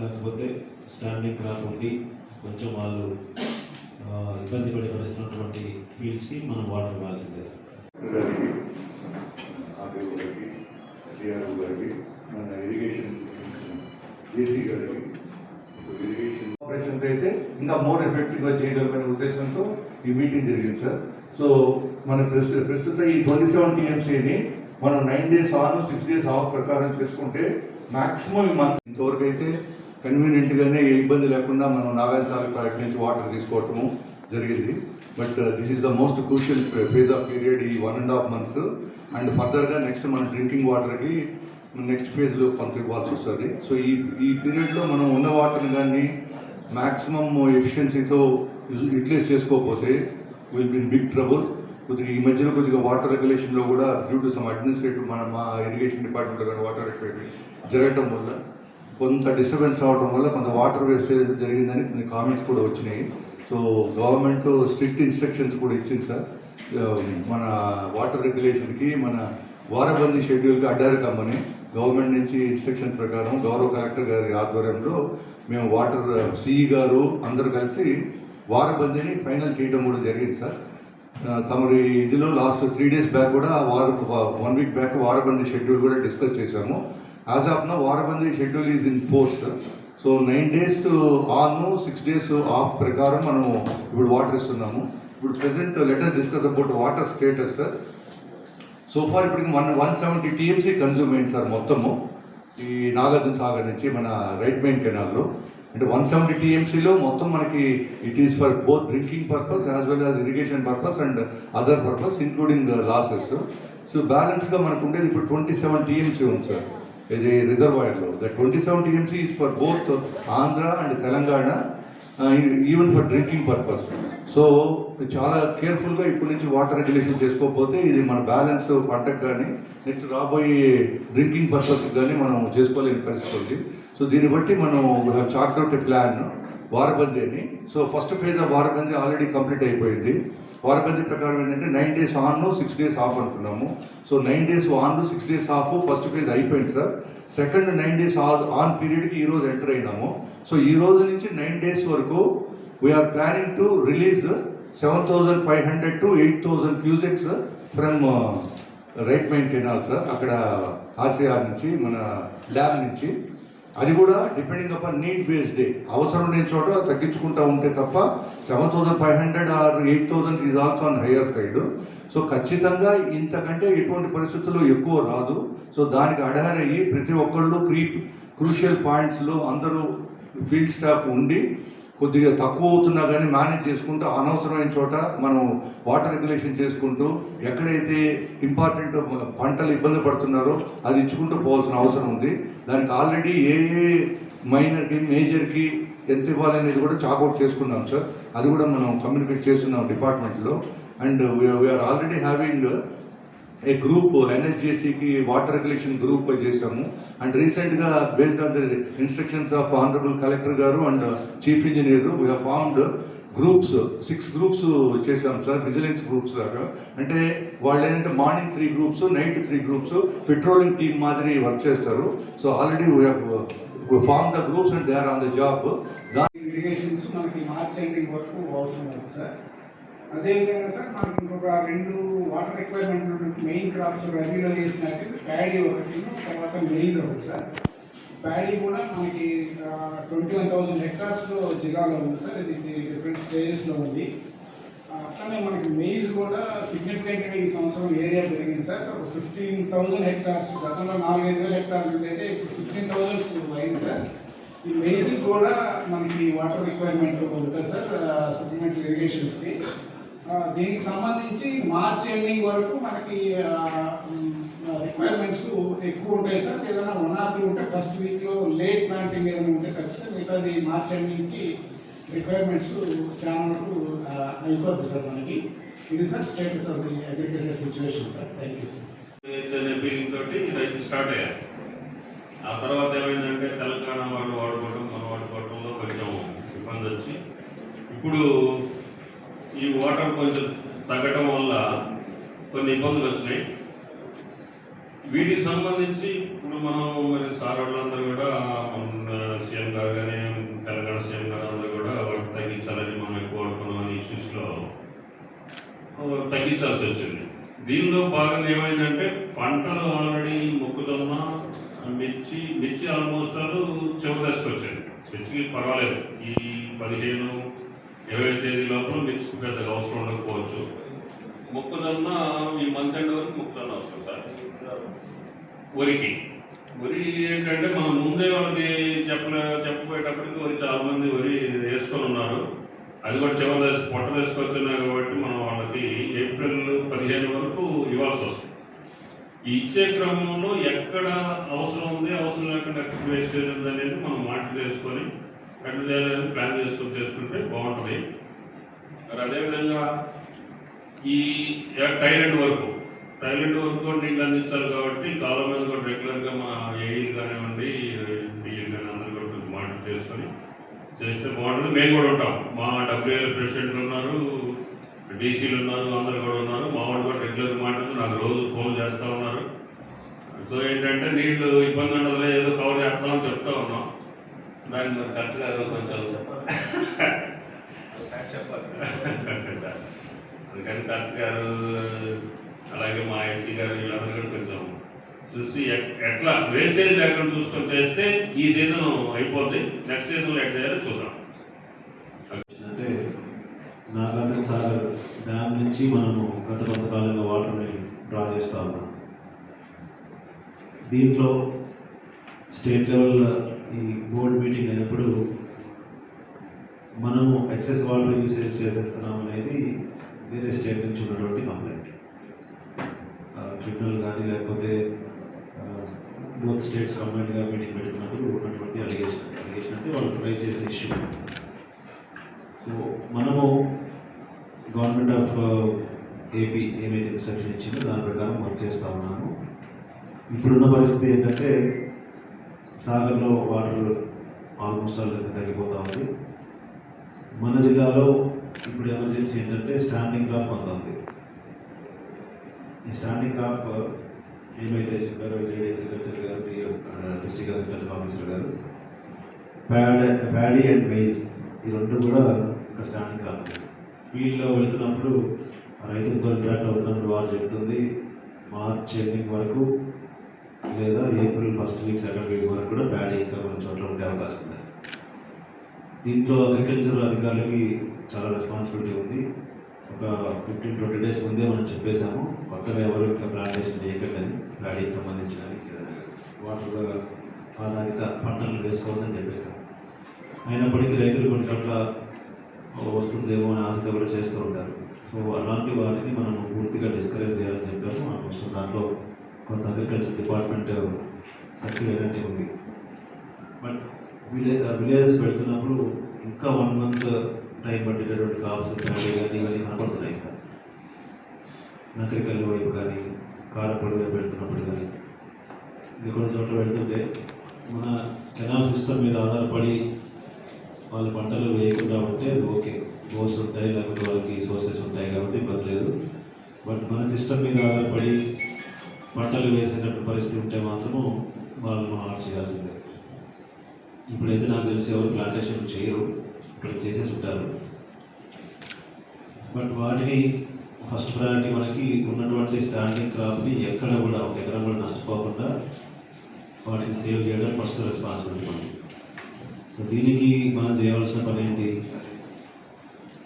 లేకపోతే standing crop ఉండి కొంచెం వాళ్ళు ఆ, ఇబ్బంది పడి పరిస్తున్నటువంటి ఫీల్డ్స్కి మనం వాటర్ ఇవ్వాల్సిందే. మన ఇరిగేషన్ జేసీ గారికి ఇరిగేషన్ ఆపరేషన్ అయితే ఇంకా మోర్ ఎఫెక్టివ్గా చేయగలమనే ఉద్దేశంతో ఈ మీటింగ్ జరిగింది సార్ సో మన ప్రస్తు ప్రస్తుతం ఈ ట్వంటీ సెవెన్ టీఎంసీని మనం nine days on six days off ప్రకారం చేసుకుంటే మాక్సిమం ఈ మంత్ ఇంతవరకు అయితే కన్వీనియంట్గానే ఏ ఇబ్బంది లేకుండా మనం నాగార్జున ప్రాజెక్ట్ నుంచి వాటర్ తీసుకోవటము జరిగింది. But this is the most crucial phase of period ఈ one and half months and ఫర్దర్గా నెక్స్ట్ మన డ్రింకింగ్ వాటర్కి నెక్స్ట్ ఫేజ్లో కొంత ఇవ్వాల్సి వస్తుంది. సో ఈ ఈ పీరియడ్లో మనం ఉన్న వాటర్ని కానీ మ్యాక్సిమమ్ ఎఫిషియన్సీతో యూటిలైజ్ చేసుకోకపోతే will be in big trouble కొద్దిగా ఈ మధ్యలో కొద్దిగా వాటర్ రెగ్యులేషన్లో కూడా డ్యూ టు సమ్ అడ్మినిస్ట్రేటివ్ మన మా ఇరిగేషన్ డిపార్ట్మెంట్లో కానీ వాటర్ రెగ్యులేషన్ జరగటం వల్ల కొంత డిస్టర్బెన్స్ రావడం వల్ల కొంత వాటర్ వేస్టేజ్ జరిగిందని కొన్ని కామెంట్స్ కూడా వచ్చినాయి. సో గవర్నమెంట్ స్ట్రిక్ట్ ఇన్స్ట్రక్షన్స్ కూడా ఇచ్చింది సార్. Um, మన వాటర్ రెగ్యులేషన్కి మన వారబందీ షెడ్యూల్కి అడ్డారు కమ్మని గవర్నమెంట్ నుంచి ఇన్స్ట్రక్షన్ ప్రకారం గౌరవ కలెక్టర్ గారి ఆధ్వర్యంలో మేము వాటర్ సిఈ uh, గారు అందరూ కలిసి వారబందీని ఫైనల్ చేయడం కూడా జరిగింది సార్. Uh, తమరి ఇదిలో లాస్ట్ త్రీ డేస్ బ్యాక్ కూడా వార వన్ వీక్ బ్యాక్ వారబందీ షెడ్యూల్ కూడా డిస్కస్ చేశాము. As of now వారబందీ schedule is in force so nine days on six days off ప్రకారం మనము ఇప్పుడు వాటర్ ఇస్తున్నాము. ఇప్పుడు present letter discuss about water status sir so far ఇప్పటికి one one seventy TMC consume అయింది sir మొత్తము. ఈ నాగార్జున సాగర్ నుంచి మన రైట్ మెయిన్ కెనాల్లో అంటే వన్ సెవెంటీ టీఎంసీలో మొత్తం మనకి it is for both drinking purpose as well as irrigation purpose and other purpose including losses so బ్యాలెన్స్గా మనకు ఉండేది ఇప్పుడు ట్వంటీ సెవెన్ టీఎంసీ ఉంది సార్ ఇది రిజర్వాయర్లో the twenty seven TMC is for both Andhra and Telangana even for drinking purpose so చాలా కేర్ఫుల్గా ఇప్పటి నుంచి వాటర్ రెగ్యులేషన్ చేసుకోకపోతే ఇది మన బ్యాలెన్స్ పంటకు కానీ నెక్స్ట్ రాబోయే డ్రింకింగ్ పర్పస్కి కానీ మనం చేసుకోలేని పరిస్థితి ఉంది. సో దీన్ని బట్టి మనం చార్ట్ అవుట్ ప్లాన్ వారబందీ అని. So first phase of వారబందీ already complete అయిపోయింది. వారబందీ ప్రకారం ఏంటంటే nine days on six days off అనుకున్నాము so nine days on six days off first phase అయిపోయింది sir. Second nine days on పీరియడ్కి ఈ రోజు ఎంటర్ అయినాము. సో ఈ రోజు నుంచి నైన్ డేస్ వరకు we're planning to release seven thousand five hundred to eight thousand cusecs from right main canal sir అక్కడ RCR నుంచి మన ల్యాబ్ నుంచి. అది కూడా డిపెండింగ్ అపాన్ నీడ్ బేస్డ్ అవసరం లేని చోట తగ్గించుకుంటా ఉంటే తప్ప seven thousand five hundred or eight thousand is also on higher side so ఖచ్చితంగా ఇంతకంటే ఎటువంటి పరిస్థితుల్లో ఎక్కువ రాదు. సో దానికి అడహరయ్యి ప్రతి ఒక్కళ్ళు క్రీ క్రూషియల్ పాయింట్స్లో అందరూ ఫీల్డ్ స్టాఫ్ ఉండి కొద్దిగా తక్కువ అవుతున్నా కానీ మేనేజ్ చేసుకుంటూ అనవసరమైన చోట మనం వాటర్ రెగ్యులేషన్ చేసుకుంటూ ఎక్కడైతే ఇంపార్టెంట్ పంటలు ఇబ్బంది పడుతున్నారో అది ఇచ్చుకుంటూ పోవాల్సిన అవసరం ఉంది. దానికి ఆల్రెడీ ఏ ఏ మైనర్కి మేజర్కి ఎంత ఇవ్వాలనేది కూడా చాకౌట్ చేసుకున్నాం సార్. అది కూడా మనం కమ్యూనికేట్ చేస్తున్నాం డిపార్ట్మెంట్లో. And we're already having a group ఎన్ఎస్జేసీకి water regulation group చేశాము. అండ్ రీసెంట్గా based on the instructions of honourable collector గారు and chief engineer we formed groups six groups చేశాం సార్ విజిలెన్స్ గ్రూప్స్ లాగా. అంటే వాళ్ళు ఏంటంటే morning three groups night three groups patrolling team మాదిరి work చేస్తారు. So already form the groups and they are on the job దాని ఇరిగేషన్స్ మనకి మార్చ్ ఎండింగ్ వరకు అవసరం ఉంది సార్ అదేవిధంగా సార్ మనకి ఇంకొక రెండు వాటర్ రిక్వైర్మెంట్ మెయిన్ క్రాప్స్ రబీలో చేసినట్టు ప్యాడీ ఒకటి తర్వాత మెయిజ్ ఒకటి సార్. ప్యాడీ కూడా మనకి ట్వంటీ వన్ థౌజండ్ హెక్టార్స్లో జిల్లాలో ఉంది సార్. ఇది డిఫరెంట్ స్టేజెస్లో ఉంది. అట్లనే మనకి మెయిజ్ కూడా సిగ్నిఫికెంట్గా ఈ సంవత్సరం ఏరియా పెరిగింది సార్. ఒక ఫిఫ్టీన్ థౌజండ్ హెక్టార్స్ గతంలో నాలుగైదు వేల హెక్టార్లు అయితే ఫిఫ్టీన్ థౌజండ్స్ అయింది సార్. ఈ మెయిజ్ కూడా మనకి వాటర్ రిక్వైర్మెంట్ ఉంటుంది సార్ సప్లిమెంటరీ ఇరిగేషన్స్కి దీనికి సంబంధించి మార్చ్ ఎండింగ్ వరకు మనకి రిక్వైర్మెంట్స్ ఎక్కువ ఉంటాయి సార్. ఏదైనా వన్ ఆర్ టూ ఉంటే ఫస్ట్ వీక్లో లేట్ ప్లాంటింగ్ ఏదైనా ఉంటే ఖచ్చితంగా మిగతాది మార్చ్ ఎండింగ్కి రిక్వైర్మెంట్స్ చాలా వరకు అయిపోతుంది సార్ మనకి. ఇది sir status of the agriculture situation sir thank you sir feeling తోటి రైతు స్టార్ట్ అయ్యారు. ఆ తర్వాత ఏమైందంటే తెలంగాణ వాళ్ళు వాడుకోవడం మన వాడుకోవడంలో కొంచెం ఇబ్బంది వచ్చి. ఇప్పుడు ఈ వాటర్ కొంచెం తగ్గడం వల్ల కొన్ని ఇబ్బందులు వచ్చినాయి. వీటికి సంబంధించి ఇప్పుడు మనం మరి సార్ వాళ్ళందరూ కూడా మన సీఎం గారు కానీ తెలంగాణ సీఎం గారు అందరూ కూడా వాటి తగ్గించాలని మనం ఎక్కువ అనుకున్నాం అనే ఇష్యూస్లో తగ్గించాల్సి వచ్చింది. దీనిలో భాగంగా ఏమైందంటే పంటలు ఆల్రెడీ మొక్కజొన్న మిర్చి మిర్చి ఆల్మోస్ట్ ఆల్ చివరి దశకు వచ్చాయి మిర్చి పర్వాలేదు. ఈ పదిహేను ఇరవై తేదీ లోపల మీకు పెద్దగా అవసరం ఉండకపోవచ్చు. మొక్కజొన్న ఈ మంత్ ఎండ్ వరకు మొక్కజొన్న అవసరం సార్. వరికి. వరి ఏంటంటే మనం ముందే వాళ్ళకి చెప్పలే చెప్పబోయేటప్పటికి వరి చాలా మంది వరి వేసుకొని ఉన్నారు. అది కూడా చివరి దశ పొట్ట వేసుకొచ్చున్నాయి కాబట్టి మనం వాళ్ళకి ఏప్రిల్ పదిహేను వరకు ఇవ్వాల్సి వస్తుంది. ఈ ఇచ్చే క్రమంలో ఎక్కడ అవసరం ఉంది అవసరం లేకుండా ఎక్కడ వేస్టేజ్ ఉంది అనేది మనం మాటలు వేసుకొని ఎట్లా చేయాలని ప్లాన్ చేసుకొని చేసుకుంటే బాగుంటుంది. మరి అదేవిధంగా ఈ టైలెంట్ వరకు. టైలెంట్ వరకు కూడా నీళ్ళు అందించాలి కాబట్టి కాలం మీద కూడా రెగ్యులర్గా మా ఏఈ కానివ్వండి బియ్యం కానీ అందరూ కూడా కొంచెం చేసుకొని చేస్తే బాగుంటుంది. మేము కూడా ఉంటాం. మా డబ్ల్యూఎల్ ప్రెసిడెంట్లు ఉన్నారు డీసీలు ఉన్నారు అందరు కూడా ఉన్నారు. మా వాళ్ళు కూడా రెగ్యులర్ మాట్లాడుతూ నాకు రోజు ఫోన్ చేస్తూ ఉన్నారు. సో ఏంటంటే నీళ్ళు ఇబ్బంది ఉండదులే ఏదో కవర్ చేస్తామని చెప్తా ఉన్నాం. దాన్ని మరి కరెక్ట్గా కొంచెం అందుకని కరెక్ట్ గారు అలాగే మా ఐసీ గారు వీళ్ళందరూ కూడా కొంచెం చూసి ఎట్- ఎట్లా వేస్టేజ్ లేకుండా చూసుకొని చేస్తే ఈ సీజన్ అయిపోద్ది. నెక్స్ట్ సీజన్లో ఎట్లా చేయాలో చూద్దాం. అంటే నాగార్జున సాగర్ డ్యామ్ నుంచి మనము గత కొంతకాలంగా వాటర్ని డ్రా చేస్తూ ఉన్నాం. దీంట్లో స్టేట్ లెవెల్ ఈ బోర్డ్ మీటింగ్ అయినప్పుడు మనము ఎక్సెస్ వాటర్ యూసేజ్ చేసేస్తున్నాం అనేది వేరే స్టేట్ నుంచి ఉన్నటువంటి కంప్లైంట్ ట్రిబ్యునల్ కానీ లేకపోతే బోత్ స్టేట్స్ కంప్లైంట్గా మీటింగ్ పెడుతున్నప్పుడు ఉన్నటువంటి అలిగేషన్ అలిగేషన్ అంటే వాళ్ళు ట్రై చేసిన ఇష్యూ సో మనము గవర్నమెంట్ ఆఫ్ ఏపీ ఏమైతే ఇన్స్ట్రక్షన్ ఇచ్చిందో దాని ప్రకారం వర్క్ చేస్తూ ఉన్నాము. ఇప్పుడున్న పరిస్థితి ఏంటంటే సాగర్లో వాటర్ ఆల్మోస్ట్ ఆల్ తగ్గిపోతూ ఉంది. మన జిల్లాలో ఇప్పుడు ఎమర్జెన్సీ ఏంటంటే స్టాండింగ్ క్రాప్ కొంత ఉంది ఈ స్టాండింగ్ క్రాప్ ఏమైతే చెప్పారో జేడీ అగ్రికల్చర్ గారు డిస్ట్రిక్ట్ అగ్రికల్చర్ ఆఫీసర్ గారు ప్యాడ్ ప్యాడీ అండ్ మెయిజ్ ఈ రెండు కూడా ఒక స్టాండింగ్ క్రాప్ ఫీల్డ్లో వెళ్తున్నప్పుడు ఆ రైతులతో ఇంటరాక్ట్ అవుతున్నప్పుడు వారు చెప్తుంది మార్చ్ ఎండింగ్ వరకు లేదా April first week second week వరకు కూడా ప్యాడీ ఇంకా కొన్ని చోట్ల ఉండే అవకాశం ఉంది. దీంట్లో అగ్రికల్చర్ అధికారులకి చాలా రెస్పాన్సిబిలిటీ ఉంది. ఒక ఫిఫ్టీన్ ట్వంటీ డేస్ ముందే మనం చెప్పేశాము కొత్తగా ఎవరు ఇంకా ప్లాంటేషన్ చేయకండి ప్యాడీకి సంబంధించిన వాటర్ ఆధారిత పంటలు వేసుకోవద్దని చెప్పేశాము. అయినప్పటికీ రైతులు కొన్ని చోట్ల వస్తుందేమో అని ఆశతో కూడా చేస్తూ ఉంటారు. సో అలాంటి వాటిని మనం పూర్తిగా డిస్కరేజ్ చేయాలని చెప్పాము ఆల్మోస్ట్ దాంట్లో కొంత అగ్రికల్చర్ డిపార్ట్మెంట్ సక్సెస్ అయినట్టే ఉంది. బట్ విలేజ్ విలేజెస్ పెడుతున్నప్పుడు ఇంకా వన్ మంత్ టైం పట్టేటటువంటి కాప్స్ ఫ్యామిలీ కానీ ఇవన్నీ కనపడుతున్నాయి ఇంకా. నకరికల్లి వైపు కానీ కారపడి వైపు పెడుతున్నప్పుడు కానీ. ఇది కొన్ని చోట్ల పెడుతుంటే మన కెనాల్ సిస్టమ్ మీద ఆధారపడి వాళ్ళ పంటలు వేయకుండా ఉంటే ఓకే బోర్స్ ఉంటాయి లేకపోతే వాళ్ళకి సోర్సెస్ ఉంటాయి కాబట్టి ఇబ్బంది లేదు. బట్ మన సిస్టమ్ మీద ఆధారపడి పంటలు వేసేటటువంటి పరిస్థితి ఉంటే మాత్రము వాళ్ళను ఆర్డర్ చేయాల్సిందే. ఇప్పుడైతే నాకు తెలిసి ఎవరు ప్లాంటేషన్ చేయరు ఇప్పుడు చేసేసి ఉంటారు. బట్ వాటిని ఫస్ట్ ప్రయారిటీ మనకి ఉన్నటువంటి స్టాండింగ్ క్రాప్ని ఎక్కడ కూడా ఒక ఎకరం కూడా నష్టపోకుండా వాటిని సేవ్ చేయడం ఫస్ట్ రెస్పాన్సిబిలిటీ మనకి సో దీనికి మనం చేయవలసిన పని ఏంటి?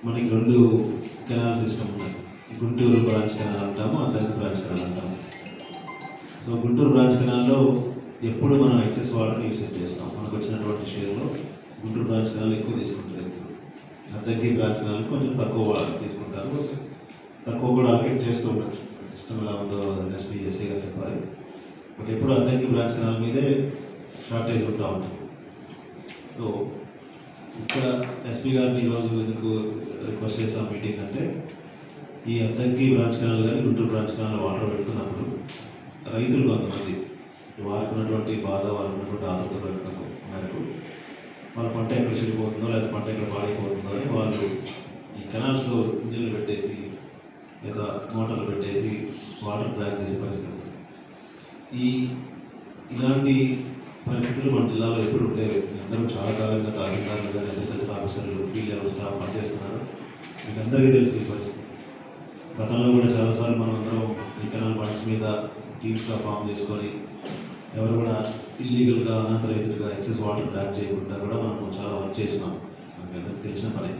మనకి రెండు కెనాల్ సిస్టమ్ ఉన్నాయి. గుంటూరు బ్రాంచ్ కెనాల్ అంటాము అద్దెకి బ్రాంచ్ కెనాల్ అంటాము. సో గుంటూరు బ్రాంచ్ కెనాల్లో ఎప్పుడు మనం ఎక్సెస్ వాటర్ని యూసేజ్ చేస్తాం. మనకు వచ్చినటువంటి షేర్లో గుంటూరు బ్రాంచ్ కెనాల్ ఎక్కువ తీసుకుంటారు. ఎప్పుడు అద్దెకి బ్రాంచ్ కెనాల్ కొంచెం తక్కువ తీసుకుంటారు. తక్కువ కూడా అలకేట్ చేస్తూ ఉండొచ్చు. సిస్టమ్ ఎలా ఉందో ఎస్పీ గారు చెప్పాలి బట్ ఎప్పుడు అద్దెకి బ్రాంచ్ కెనాల్ మీదే షార్టేజ్ ఉంటా ఉంటుంది. సో ఇక్కడ ఎస్పీ గారిని ఈరోజు ఎందుకు రిక్వెస్ట్ చేసాం మీటింగ్ అంటే ఈ అద్దంకి బ్రాంచ్ కెనాల్ కానీ గుంటూరు బ్రాంచ్ కెనాల్ వాటర్ పెడుతున్నప్పుడు రైతులు కొంతమంది. వారికి ఉన్నటువంటి బాధ వారికి ఉన్నటువంటి ఆతృత మేరకు మేరకు వాళ్ళ పంట ఎక్కడ చెడిపోతుందో లేదా పంట ఎక్కడ పాడైపోతుందో అని వాళ్ళు ఈ కెనాల్స్లో ఇంజన్లు పెట్టేసి లేదా మోటార్లు పెట్టేసి వాటర్ ట్రాక్ చేసే పరిస్థితి ఈ ఇలాంటి పరిస్థితులు మన జిల్లాలో ఎప్పుడు ఉండేవి అందరూ చాలా కాలంగా తహసీల్దారులు కానీ అగ్రికల్చర్ ఆఫీసర్లు ఫీల్డ్ లెవెల్ స్టాఫ్ పనిచేస్తున్నారు. మీకు అందరికీ తెలిసిన పరిస్థితి. గతంలో కూడా చాలాసార్లు మనం అందరం కెనాల్ ఫండ్స్ మీద టీమ్స్గా ఫామ్ చేసుకొని ఎవరు కూడా ఇల్లీగల్గా అనాథరైజ్డ్గా ఎక్సెస్ వాటర్ బ్లాక్ చేయకుండా కూడా మనం చాలా వర్క్ చేసినాం మనకి అందరికీ తెలిసిన పని.